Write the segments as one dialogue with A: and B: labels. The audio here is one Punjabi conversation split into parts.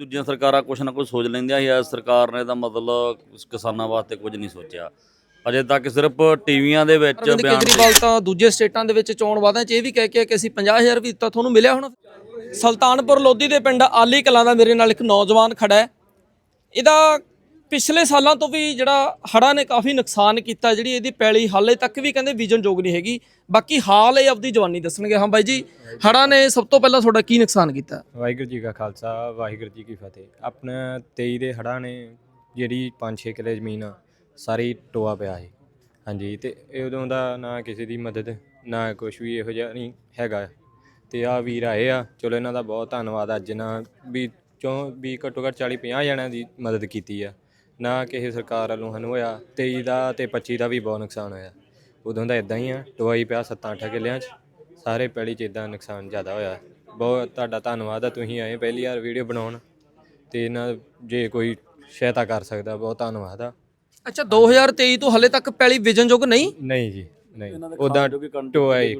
A: ਦੂਜੀਆਂ ਸਰਕਾਰਾਂ ਕੁਛ ਨਾ ਕੁਛ ਸੋਚ ਲੈਂਦੀਆਂ ਸੀ ਇਸ ਸਰਕਾਰ ਨੇ ਤਾਂ ਮਤਲਬ ਕਿਸਾਨਾਂ ਵਾਸਤੇ ਕੁਝ ਨਹੀਂ ਸੋਚਿਆ। ਅਜੇ ਤੱਕ ਸਿਰਫ ਟੀਵੀਆਂ ਦੇ ਵਿੱਚ
B: ਅਰਵਿੰਦ
A: ਬਿਆਨ
B: ਕੇਜਰੀਵਾਲ ਤਾਂ ਦੂਜੇ ਸਟੇਟਾਂ ਦੇ ਵਿੱਚ ਚੋਣ ਵਾਅਦਿਆਂ 'ਚ ਇਹ ਵੀ ਕਹਿ ਕੇ ਕਿ ਅਸੀਂ 50000 ਵੀ ਦਿੱਤਾ ਤੁਹਾਨੂੰ ਮਿਲਿਆ ਹੁਣ। ਸੁਲਤਾਨਪੁਰ ਲੋਧੀ ਦੇ ਪਿੰਡ ਆਲੀ ਕਲਾਂ ਦਾ ਮੇਰੇ ਨਾਲ ਇੱਕ ਨੌਜਵਾਨ ਖੜਾ ਹੈ। ਇਹਦਾ ਪਿਛਲੇ ਸਾਲਾਂ ਤੋਂ ਵੀ ਜਿਹੜਾ ਹੜ੍ਹਾਂ ਨੇ ਕਾਫੀ ਨੁਕਸਾਨ ਕੀਤਾ, ਜਿਹੜੀ ਇਹਦੀ ਪੈਲੀ ਹਾਲੇ ਤੱਕ ਵੀ ਕਹਿੰਦੇ ਵਿਜਨ ਯੋਗ ਨਹੀਂ ਹੈਗੀ। ਬਾਕੀ ਹਾਲ ਇਹ ਆਪਦੀ ਜਵਾਨੀ ਦੱਸਣਗੇ। ਹਾਂ ਬਾਈ ਜੀ, ਹੜ੍ਹਾਂ ਨੇ ਸਭ ਤੋਂ ਪਹਿਲਾਂ ਤੁਹਾਡਾ ਕੀ ਨੁਕਸਾਨ ਕੀਤਾ?
C: ਵਾਹਿਗੁਰੂ ਜੀ ਕਾ ਖਾਲਸਾ, ਵਾਹਿਗੁਰੂ ਜੀ ਕੀ ਫਤਿਹ। ਆਪਣਾ 23 ਦੇ ਹੜ੍ਹਾਂ ਨੇ ਜਿਹੜੀ 5-6 ਕਿੱਲੇ ਜ਼ਮੀਨ ਆ, ਸਾਰੀ ਟੋਆ ਪਿਆ ਸੀ ਹਾਂਜੀ, ਤੇ ਇਹ ਉਦੋਂ ਦਾ ਨਾ ਕਿਸੇ ਦੀ ਮਦਦ, ਨਾ ਕੁਝ ਵੀ ਇਹੋ ਜਿਹਾ ਨਹੀਂ ਹੈਗਾ। ਤੇ ਆ ਵੀਰ ਆਏ ਆ, ਚਲੋ ਇਹਨਾਂ ਦਾ ਬਹੁਤ ਧੰਨਵਾਦ। ਅੱਜ ਨਾ ਵੀ ਚੋਂ, ਵੀ ਘੱਟੋ ਘੱਟ 40-50 ਜਣਿਆਂ ਦੀ ਮਦਦ ਕੀਤੀ ਆ। ਨਾ ਕਿਸੇ ਸਰਕਾਰ ਵੱਲੋਂ ਸਾਨੂੰ ਹੋਇਆ 23 ਦਾ ਤੇ 25 ਦਾ ਵੀ ਬਹੁਤ ਨੁਕਸਾਨ ਹੋਇਆ। ਉਦੋਂ ਦਾ ਇਦਾਂ ਹੀ ਆ ਹੀ ਪਿਆ 7-8 ਕਿੱਲਿਆਂ 'ਚ ਸਾਰੇ ਪੈਲੀ 'ਚ ਇਦਾਂ ਨੁਕਸਾਨ ਜ਼ਿਆਦਾ ਹੋਇਆ। ਬਹੁਤ ਤੁਹਾਡਾ ਧੰਨਵਾਦ ਆ ਤੁਸੀਂ ਆਏ ਪਹਿਲੀ ਵਾਰ ਵੀਡੀਓ ਬਣਾਉਣ ਤੇ ਇਹਨਾਂ ਜੇ ਕੋਈ ਸਹਾਇਤਾ ਕਰ ਸਕਦਾ ਬਹੁਤ ਧੰਨਵਾਦ ਆ।
B: ਅੱਛਾ 2023 ਤੋਂ ਹਲੇ ਤੱਕ ਪੈਲੀ ਵਿਜਨ ਯੋਗ ਨਹੀਂ?
C: ਨਹੀਂ ਜੀ ਨਹੀਂ। ਉਦਾਂ ਟੋਆ ਹੀ।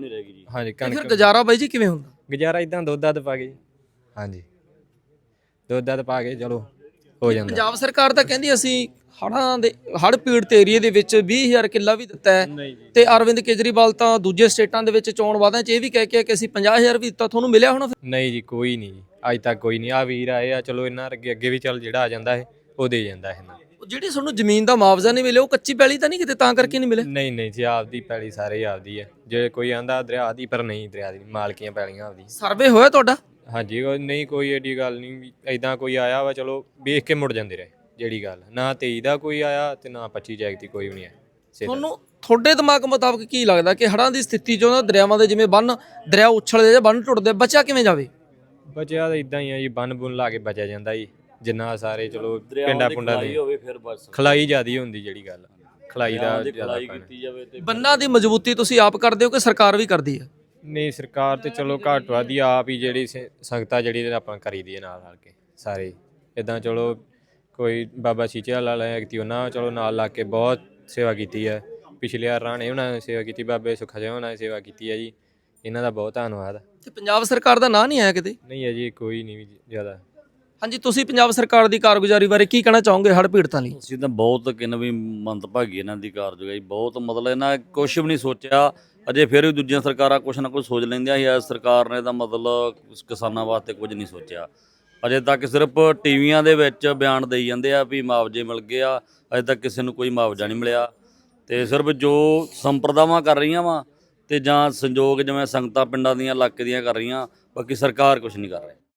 C: ਹਾਂਜੀ
B: ਤੇ ਫਿਰ
C: ਕਣਕ।
B: ਗੁਜ਼ਾਰਾ ਬਾਈ ਜੀ ਕਿਵੇਂ ਹੁੰਦਾ?
C: ਗੁਜ਼ਾਰਾ ਇਦਾਂ ਦੁੱਧ ਦੱਧ ਪਾ ਕੇ। ਹਾਂਜੀ। ਦੁੱਧ ਦੱਧ ਪਾ ਕੇ ਚਲੋ। ਹੋ ਜਾਂਦਾ।
B: ਪੰਜਾਬ ਸਰਕਾਰ ਤਾਂ ਕਹਿੰਦੀ ਅਸੀਂ ਹੜ੍ਹਾਂ ਦੇ ਹੜ੍ਹ ਪੀੜਤ ਏਰੀਏ ਦੇ ਵਿੱਚ 20000 ਕਿੱਲਾ ਵੀ ਦਿੱਤਾ ਹੈ ਤੇ ਅਰਵਿੰਦ ਕੇਜਰੀਵਾਲ ਤਾਂ ਦੂਜੇ ਸਟੇਟਾਂ ਦੇ ਵਿੱਚ ਚੋਣ ਵਾਅਦਿਆਂ 'ਚ ਇਹ ਵੀ ਕਹਿ ਕੇ ਕਿ ਅਸੀਂ 50000 ਵੀ ਦਿੱਤਾ ਤੁਹਾਨੂੰ ਮਿਲਿਆ ਹੁਣ
C: ਨਹੀਂ ਜੀ ਕੋਈ ਨਹੀਂ ਅੱਜ ਤੱਕ ਕੋਈ ਨਹੀਂ। ਆ ਵੀਰ ਆਏ ਆ ਚਲੋ ਇਹਨਾਂ ਅੱਗੇ ਅੱਗੇ ਵੀ ਚੱਲ ਜਿਹੜਾ ਆ ਜਾਂਦਾ ਹੈ ਉਹ ਦੇ ਜਾਂਦਾ ਹੈ
B: ਉਹ ਜਿਹੜੀ ਤੁਹਾਨੂੰ ਜ਼ਮੀਨ ਦਾ ਮੁਆਵਜ਼ਾ ਨਹੀਂ ਮਿਲਿਆ ਉਹ ਕੱਚੀ ਪੈਲੀ ਤਾਂ ਨਹੀਂ ਕਿਤੇ ਤਾਂ ਕਰਕੇ ਨਹੀਂ ਮਿਲਿਆ?
C: ਨਹੀਂ ਨਹੀਂ ਜੀ ਆਪਦੀ ਪੈਲੀ ਸਾਰੇ ਆਪਦੀ ਹੈ। ਜੇ ਕੋਈ ਆਂਦਾ ਦਰਿਆ ਦੀ ਪਰ ਨਹੀਂ ਦਰਿਆ ਦੀ ਮਾਲਕੀਆਂ ਪੈਲੀਆਂ ਆਪਦੀ।
B: ਸਰਵੇ ਹੋਇਆ ਤੁਹਾਡਾ?
C: ਹਾਂਜੀ ਉਹ ਨਹੀਂ ਕੋਈ ਏਡੀ ਗੱਲ ਨਹੀਂ ਐਦਾਂ ਕੋਈ ਆਇਆ ਵਾ ਚਲੋ ਵੇਖ ਕੇ ਮੁੜ ਜਾਂਦੇ ਰਹੇ ਜਿਹੜੀ ਗੱਲ। ਨਾ 23 ਦਾ ਕੋਈ ਆਇਆ ਤੇ ਨਾ 25 ਜੈਕ ਦੀ ਕੋਈ ਵੀ ਨਹੀਂ ਆਇਆ ਸਿੱਧਾ।
B: ਤੁਹਾਨੂੰ ਤੁਹਾਡੇ ਦਿਮਾਗ ਮੁਤਾਬਕ ਕੀ ਲੱਗਦਾ ਕਿ ਹੜ੍ਹਾਂ ਦੀ ਸਥਿਤੀ ਚੋਂ ਨਾ ਦਰਿਆਵਾਂ ਦੇ ਜਿਵੇਂ ਬੰਨ ਦਰਿਆ ਉਛਲਦੇ ਜਾਂ ਬੰਨ ਟੁੱਟਦੇ ਬਚਿਆ ਕਿਵੇਂ ਜਾਵੇ?
C: ਬਚਿਆ ਤਾਂ ਇਦਾਂ ਹੀ ਆ ਜੀ ਬੰਨ ਬੁੰਨ ਲਾ ਕੇ ਬਚਿਆ ਜਾਂਦਾ ਜੀ ਜਿੰਨਾ ਸਾਰੇ ਚਲੋ ਪਿੰਡਾਂ ਪੁੰਡਾਂ ਦੇ।
A: ਹੋਵੇ ਫਿਰ ਬਸ।
C: ਖਲਾਈ ਜਿਆਦੀ ਹੁੰਦੀ ਜਿਹੜੀ ਗੱਲ ਖਲਾਈ ਦਾ ਜ਼ਿਆਦਾ
A: ਖਲਾਈ
C: ਪੈਣਾ।
A: ਕੀਤੀ ਜਾਵੇ ਤੇ
B: ਬੰਨਾਂ ਦੀ ਮਜ਼ਬੂਤੀ ਤੁਸੀਂ ਆਪ ਕਰਦੇ ਹੋ ਕਿ ਸਰਕਾਰ ਵੀ ਕਰਦੀ ਹੈ?
C: ਨਹੀਂ ਸਰਕਾਰ ਤੇ ਚਲੋ ਘੱਟ ਵਾਦੀ ਆਪ ਹੀ ਜਿਹੜੀ ਸੰਗਤਾ ਜਿਹੜੀ ਤੇ ਆਪਾਂ ਕਰੀਦੀ ਹੈ ਨਾਲ ਨਾਲ ਕੇ ਸਾਰੇ। ਇਦਾਂ ਚਲੋ ਕੋਈ ਬਾਬਾ ਸੀਚੇ ਵਾਲਾ ਲੈ ਕੀਤੀ ਉਹਨਾਂ ਚਲੋ ਨਾਲ ਲਾ ਕੇ ਬਹੁਤ ਸੇਵਾ ਕੀਤੀ ਹੈ। ਪਿਛਲੇ ਵਾਰ ਰਾਣੇ ਉਹਨਾਂ ਨੇ ਸੇਵਾ ਕੀਤੀ ਬਾਬੇ ਸੁਖਾ ਜਿਹਾ ਉਹਨਾਂ ਨੇ ਸੇਵਾ ਕੀਤੀ ਹੈ ਜੀ। ਇਹਨਾਂ ਦਾ ਬਹੁਤ ਧੰਨਵਾਦ।
B: ਤੇ ਪੰਜਾਬ ਸਰਕਾਰ ਦਾ ਨਾਂ ਨਹੀਂ ਆਇਆ ਕਿਤੇ?
C: ਨਹੀਂ ਹੈ ਜੀ ਕੋਈ ਨਹੀਂ ਜ਼ਿਆਦਾ।
B: ਹਾਂਜੀ, ਤੁਸੀਂ ਪੰਜਾਬ ਸਰਕਾਰ ਦੀ ਕਾਰਗੁਜ਼ਾਰੀ ਬਾਰੇ ਕੀ ਕਹਿਣਾ ਚਾਹੋਗੇ ਹੜ੍ਹ ਪੀੜਤਾਂ ਲਈ?
A: ਅਸੀਂ ਤਾਂ ਬਹੁਤ ਕਿਨ ਵੀ ਮੰਦਭਾਗੀ ਇਹਨਾਂ ਦੀ ਕਾਰਜਗਾਰੀ ਬਹੁਤ ਮਤਲਬ ਇਹਨਾਂ ਕੁਝ ਵੀ ਨਹੀਂ ਸੋਚਿਆ, ਅਜੇ ਫਿਰ ਵੀ ਦੂਜੀਆਂ ਸਰਕਾਰਾਂ ਕੁਛ ਨਾ ਕੁਛ ਸੋਚ ਲੈਂਦੀਆਂ ਸੀ ਇਸ ਸਰਕਾਰ ਨੇ ਤਾਂ ਮਤਲਬ ਕਿਸਾਨਾਂ ਵਾਸਤੇ ਕੁਝ ਨਹੀਂ ਸੋਚਿਆ। ਅਜੇ ਤੱਕ ਸਿਰਫ ਟੀਵੀਆਂ ਦੇ ਵਿੱਚ ਬਿਆਨ ਦੇਈ ਜਾਂਦੇ ਆ ਵੀ ਮੁਆਵਜ਼ੇ ਮਿਲ ਗਏ ਆ, ਅਜੇ ਤੱਕ ਕਿਸੇ ਨੂੰ ਕੋਈ ਮੁਆਵਜ਼ਾ ਨਹੀਂ ਮਿਲਿਆ। ਤੇ ਸਿਰਫ ਜੋ ਸੰਪਰਦਾਵਾਂ ਕਰ ਰਹੀਆਂ ਵਾ, ਤੇ ਜਾਂ ਸੰਯੋਗ ਜਿਵੇਂ ਸੰਗਤਾਂ ਪਿੰਡਾਂ ਦੀਆਂ, ਇਲਾਕੇ ਦੀਆਂ ਕਰ ਰਹੀਆਂ, ਬਾਕੀ ਸਰਕਾਰ ਕੁਝ ਨਹੀਂ ਕਰ ਰਹੀ।